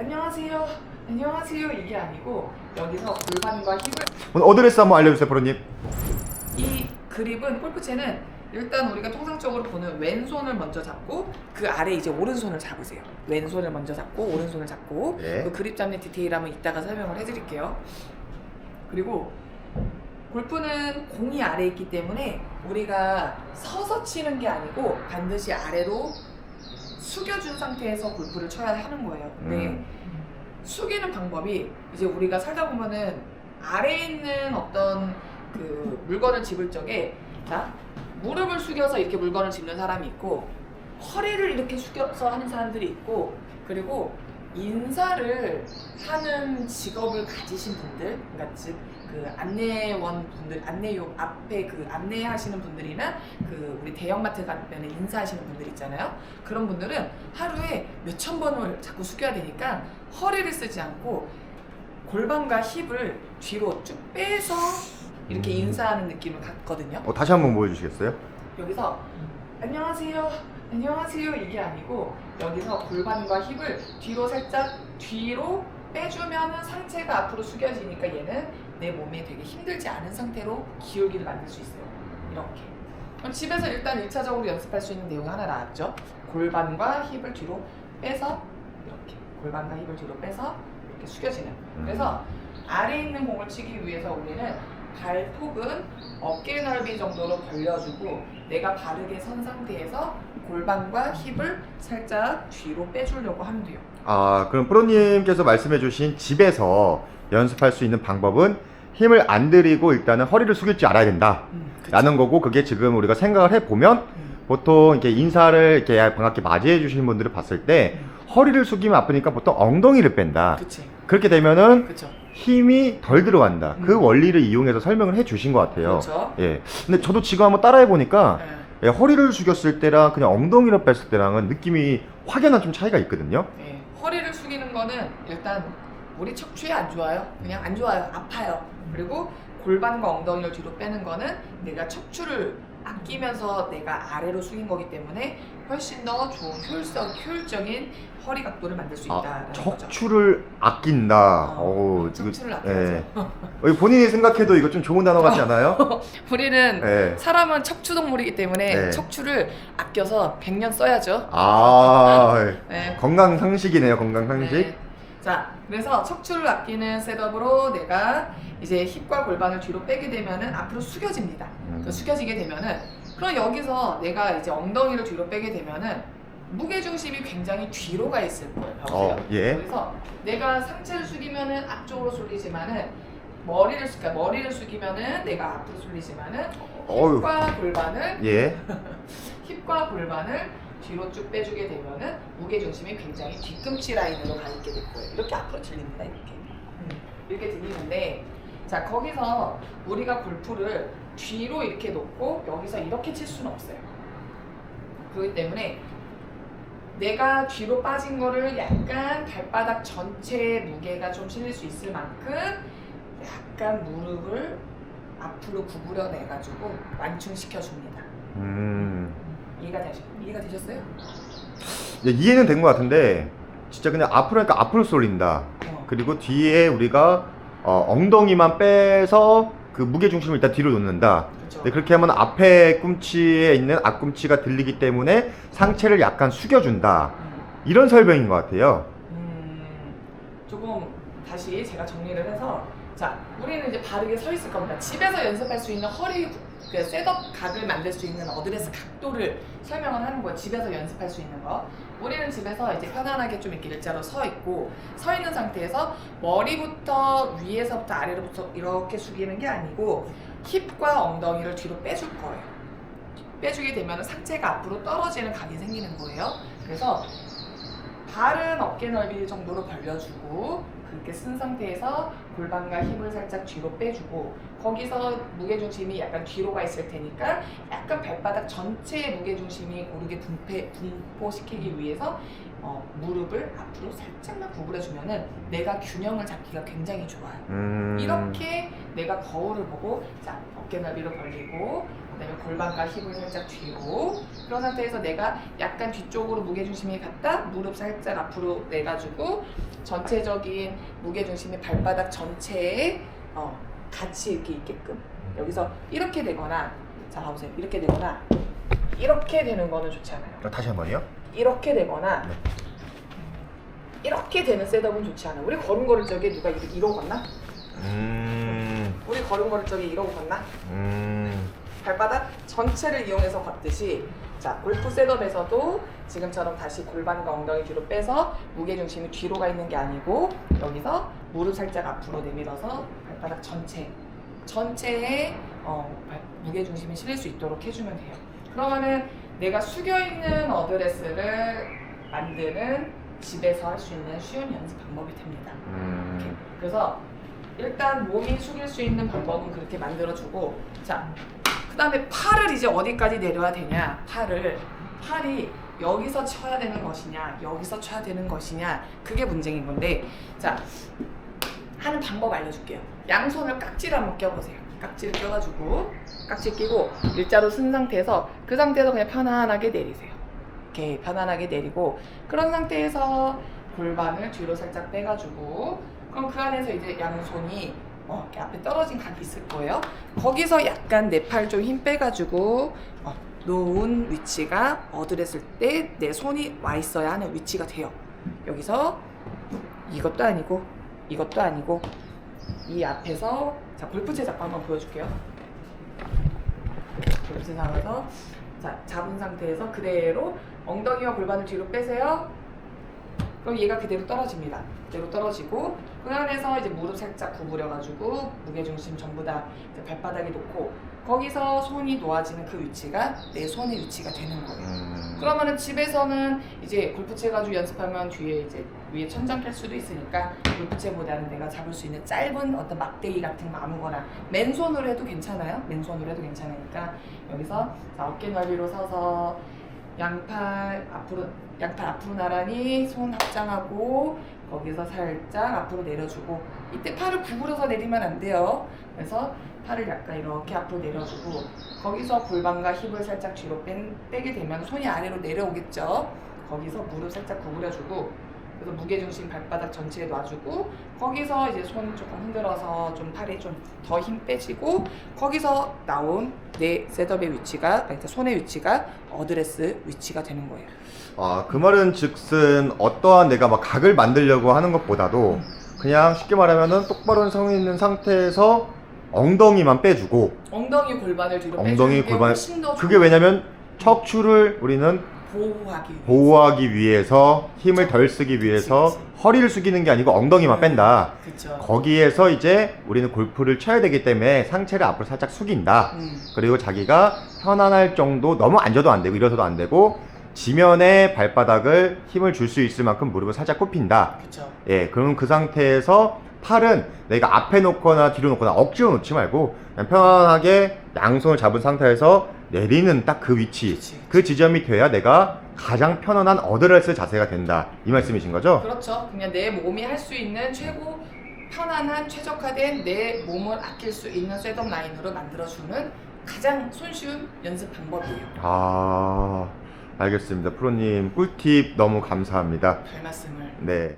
안녕하세요. 안녕하세요. 이게 아니고 여기서 골반과 힙을 오늘 어드레스 한번 알려주세요, 프로님. 이 그립은 골프채는 일단 우리가 통상적으로 보는 왼손을 먼저 잡고 그 아래 이제 오른손을 잡으세요. 왼손을 먼저 잡고 오른손을 잡고 네. 그 그립 잡는 디테일함은 이따가 설명을 해드릴게요. 그리고 골프는 공이 아래 있기 때문에 우리가 서서 치는 게 아니고 반드시 아래로 숙여준 상태에서 골프를 쳐야 하는 거예요. 근데 음. 숙이는 방법이 이제 우리가 살다 보면은 아래에 있는 어떤 그 물건을 집을 적에 자 무릎을 숙여서 이렇게 물건을 짚는 사람이 있고 허리를 이렇게 숙여서 하는 사람들이 있고 그리고 인사를 하는 직업을 가지신 분들 그러니까 즉그 안내원 분들 안내용 앞에 그 안내하시는 분들이나 그 우리 대형마트 가면 인사하시는 분들 있잖아요 그런 분들은 하루에 몇천 번을 자꾸 숙여야 되니까 허리를 쓰지 않고 골반과 힙을 뒤로 쭉 빼서 이렇게 음. 인사하는 느낌을 갖거든요. 어, 다시 한번 보여주시겠어요? 여기서 안녕하세요, 안녕하세요 이게 아니고 여기서 골반과 힙을 뒤로 살짝 뒤로 빼주면은 상체가 앞으로 숙여지니까 얘는 내 몸에 되게 힘들지 않은 상태로 기울기를 만들 수 있어요. 이렇게. 그럼 집에서 일단 1차적으로 연습할 수 있는 내용이 하나 나왔죠. 골반과 힙을 뒤로 빼서 이렇게 골반과 힙을 뒤로 빼서 이렇게 숙여지는. 그래서 아래 있는 공을 치기 위해서 우리는 발 폭은 어깨 넓이 정도로 벌려주고 내가 바르게 선 상태에서 골반과 힙을 살짝 뒤로 빼주려고 하면 돼요. 아, 그럼 프로님께서 말씀해주신 집에서 연습할 수 있는 방법은 힘을 안 들이고 일단은 허리를 숙일 줄 알아야 된다. 음? 라는 거고 그게 지금 우리가 생각을 해보면 음, 보통 이렇게 인사를 이렇게 반갑게 맞이해 주시는 분들을 봤을 때 허리를 숙이면 아프니까 보통 엉덩이를 뺀다. 그치. 그렇게 되면은 그쵸. 힘이 덜 들어간다. 그 음. 원리를 이용해서 설명을 해 주신 것 같아요. 그렇죠. 예. 근데 저도 지금 한번 따라해 보니까 네. 예, 허리를 숙였을 때랑 그냥 엉덩이를 뺐을 때랑은 느낌이 확연한 좀 차이가 있거든요. 네. 허리를 숙이는 거는 일단 우리 척추에 안 좋아요. 그냥 안 좋아요. 아파요. 그리고 골반과 엉덩이를 뒤로 빼는 거는 내가 척추를 아끼면서 내가 아래로 숙인 거기 때문에 훨씬 더 좋은 효율성, 효율적인 허리 각도를 만들 수 아, 거죠. 척추를 아낀다. 어, 어우, 척추를 이거- 아껴야죠. 예. 어, 본인이 생각해도 이거 좀 좋은 단어 같지 않아요? 우리는 예. 사람은 척추 동물이기 때문에 네. 척추를 아껴서 100년 써야죠. 아, 네. 건강 상식이네요, 건강 상식. 네. 자, 그래서 척추를 아끼는 셋업으로 내가 이제 힙과 골반을 뒤로 빼게 되면은 앞으로 숙여집니다. 음. 그 숙여지게 되면은 그럼 여기서 내가 이제 엉덩이를 뒤로 빼게 되면은 무게 중심이 굉장히 뒤로 가 있을 거예요. 어, 예. 그래서 내가 상체를 숙이면은 앞쪽으로 쏠리지만은 머리를 숙, 그러니까 머리를 숙이면은 내가 앞으로 쏠리지만은 어휴. 힙과 골반을 예. 힙과 골반을 뒤로 쭉 빼주게 되면은 무게 중심이 굉장히 뒤꿈치 라인으로 가 있게 될 거예요. 이렇게 앞으로 들립니다. 이렇게 음, 이렇게 들리는데 자 거기서 우리가 골프를 뒤로 이렇게 놓고 여기서 이렇게 칠 수는 없어요. 그렇기 때문에 내가 뒤로 빠진 거를 약간 발바닥 전체에 무게가 좀 실릴 수 있을 만큼 약간 무릎을 앞으로 구부려 내 가지고 완충시켜 줍니다. 음. 이해가 되시 이해가 되셨어요? 이제 이해는 된 것 같은데 진짜 그냥 앞으로 하니까 앞으로 쏠린다. 어. 그리고 뒤에 우리가 어, 엉덩이만 빼서 그 무게 중심을 일단 뒤로 놓는다. 그렇죠. 네, 그렇게 하면 앞에 꿈치에 있는 앞꿈치가 들리기 때문에 상체를 약간 숙여준다. 음, 이런 설명인 것 같아요. 음, 조금 다시 제가 정리를 해서 자 우리는 이제 바르게 서 있을 겁니다. 집에서 연습할 수 있는 허리 그 셋업 각을 만들 수 있는 어드레스 각도를 설명을 하는 거예요. 집에서 연습할 수 있는 거. 우리는 집에서 이제 편안하게 좀 이렇게 일자로 서 있고 서 있는 상태에서 머리부터 위에서부터 아래로부터 이렇게 숙이는 게 아니고 힙과 엉덩이를 뒤로 빼줄 거예요. 빼주게 되면 상체가 앞으로 떨어지는 각이 생기는 거예요. 그래서 발은 어깨 넓이 정도로 벌려주고 그렇게 쓴 상태에서 골반과 힙을 살짝 뒤로 빼주고 거기서 무게중심이 약간 뒤로 가 있을 테니까 약간 발바닥 전체의 무게중심이 고르게 분패, 분포시키기 위해서 어, 무릎을 앞으로 살짝만 구부려주면은 내가 균형을 잡기가 굉장히 좋아요. 음. 이렇게 내가 거울을 보고 자 어깨 넓이로 벌리고 그다음에 골반과 힙을 살짝 뒤로 그런 상태에서 내가 약간 뒤쪽으로 무게 중심이 갔다 무릎 살짝 앞으로 내가지고 전체적인 무게 중심이 발바닥 전체에 어, 같이 이렇게 있게끔 여기서 이렇게 되거나 자 봐보세요 이렇게 되거나 이렇게 되는 거는 좋지 않아요. 어, 다시 한 번요. 이렇게 되거나 네. 이렇게 되는 셋업은 좋지 않아. 우리 걸음 걸을 적에 누가 이러고 갔나? 음, 우리 걸음 걸을 적에 이러고 갔나? 음, 발바닥 전체를 이용해서 걷듯이 자 골프 셋업에서도 지금처럼 다시 골반과 엉덩이 뒤로 빼서 무게 중심이 뒤로 가 있는 게 아니고 여기서 무릎 살짝 앞으로 내밀어서 발바닥 전체 전체에 어, 발- 무게 중심이 실릴 수 있도록 해주면 돼요. 그러면은 내가 숙여 있는 어드레스를 만드는 집에서 할 수 있는 쉬운 연습 방법이 됩니다. 음. 그래서 일단 몸이 숙일 수 있는 방법은 그렇게 만들어주고 자 그 다음에 팔을 이제 어디까지 내려야 되냐? 팔을. 팔이 여기서 쳐야 되는 것이냐? 여기서 쳐야 되는 것이냐? 그게 문제인 건데 자 하는 방법 알려줄게요. 양손을 깍지를 한번 껴보세요. 깍지를 껴가지고 깍지 끼고 일자로 쓴 상태에서 그 상태에서 그냥 편안하게 내리세요. 이렇게 편안하게 내리고 그런 상태에서 골반을 뒤로 살짝 빼가지고 그럼 그 안에서 이제 양손이 어, 이렇게 앞에 떨어진 각이 있을 거예요. 거기서 약간 내 팔 좀 힘 빼가지고 어, 놓은 위치가 어드랬을 때내 손이 와 있어야 하는 위치가 돼요. 여기서 이것도 아니고 이것도 아니고 이 앞에서 자 골프채 잡고 한번 보여줄게요. 골프채 잡아서 자 잡은 상태에서 그대로 엉덩이와 골반을 뒤로 빼세요. 그럼 얘가 그대로 떨어집니다. 그대로 떨어지고 그 안에서 이제 무릎 살짝 구부려가지고 무게 중심 전부 다 발바닥에 놓고 거기서 손이 놓아지는 그 위치가 내 손의 위치가 되는 거예요. 음. 그러면은 집에서는 이제 골프채 가지고 연습하면 뒤에 이제 위에 천장 깰 수도 있으니까 골프채보다는 내가 잡을 수 있는 짧은 어떤 막대기 같은 거 아무거나 맨손으로 해도 괜찮아요. 맨손으로 해도 괜찮으니까 여기서 자, 어깨 넓이로 서서 양팔 앞으로 양팔 앞으로 나란히 손 합장하고 거기서 살짝 앞으로 내려주고 이때 팔을 구부려서 내리면 안 돼요. 그래서 팔을 약간 이렇게 앞으로 내려주고 거기서 골반과 힙을 살짝 뒤로 뺀, 빼게 되면 손이 아래로 내려오겠죠. 거기서 무릎 살짝 구부려주고 그래서 무게중심 발바닥 전체에 놔주고 거기서 이제 손 조금 흔들어서 좀 팔이 좀 더 힘 빼지고 거기서 나온 내 셋업의 위치가 그러니까 손의 위치가 어드레스 위치가 되는 거예요. 아, 그 말은 즉슨 어떠한 내가 막 각을 만들려고 하는 것보다도 그냥 쉽게 말하면은 똑바로 서 있는 상태에서 엉덩이만 빼주고 엉덩이 골반을 뒤로 엉덩이 골반- 그게. 왜냐면 척추를 우리는 보호하기 위해서. 보호하기 위해서 힘을 덜 쓰기 위해서 그치, 허리를 숙이는 게 아니고 엉덩이만 뺀다. 그쵸. 거기에서 이제 우리는 골프를 쳐야 되기 때문에 상체를 앞으로 살짝 숙인다. 음. 그리고 자기가 편안할 정도 너무 앉아도 안 되고 일어서도 안 되고 지면에 발바닥을 힘을 줄 수 있을 만큼 무릎을 살짝 굽힌다. 그쵸. 예, 그러면 그 상태에서 팔은 내가 앞에 놓거나 뒤로 놓거나 억지로 놓지 말고 그냥 편안하게 양손을 잡은 상태에서 내리는 딱 그 위치, 그치. 그 지점이 돼야 내가 가장 편안한 어드레스 자세가 된다. 이 말씀이신 거죠? 그렇죠. 그냥 내 몸이 할 수 있는 최고 편안한 최적화된 내 몸을 아낄 수 있는 셋업 라인으로 만들어주는 가장 손쉬운 연습 방법이에요. 아, 알겠습니다. 프로님 꿀팁 너무 감사합니다. 별 말씀을. 네.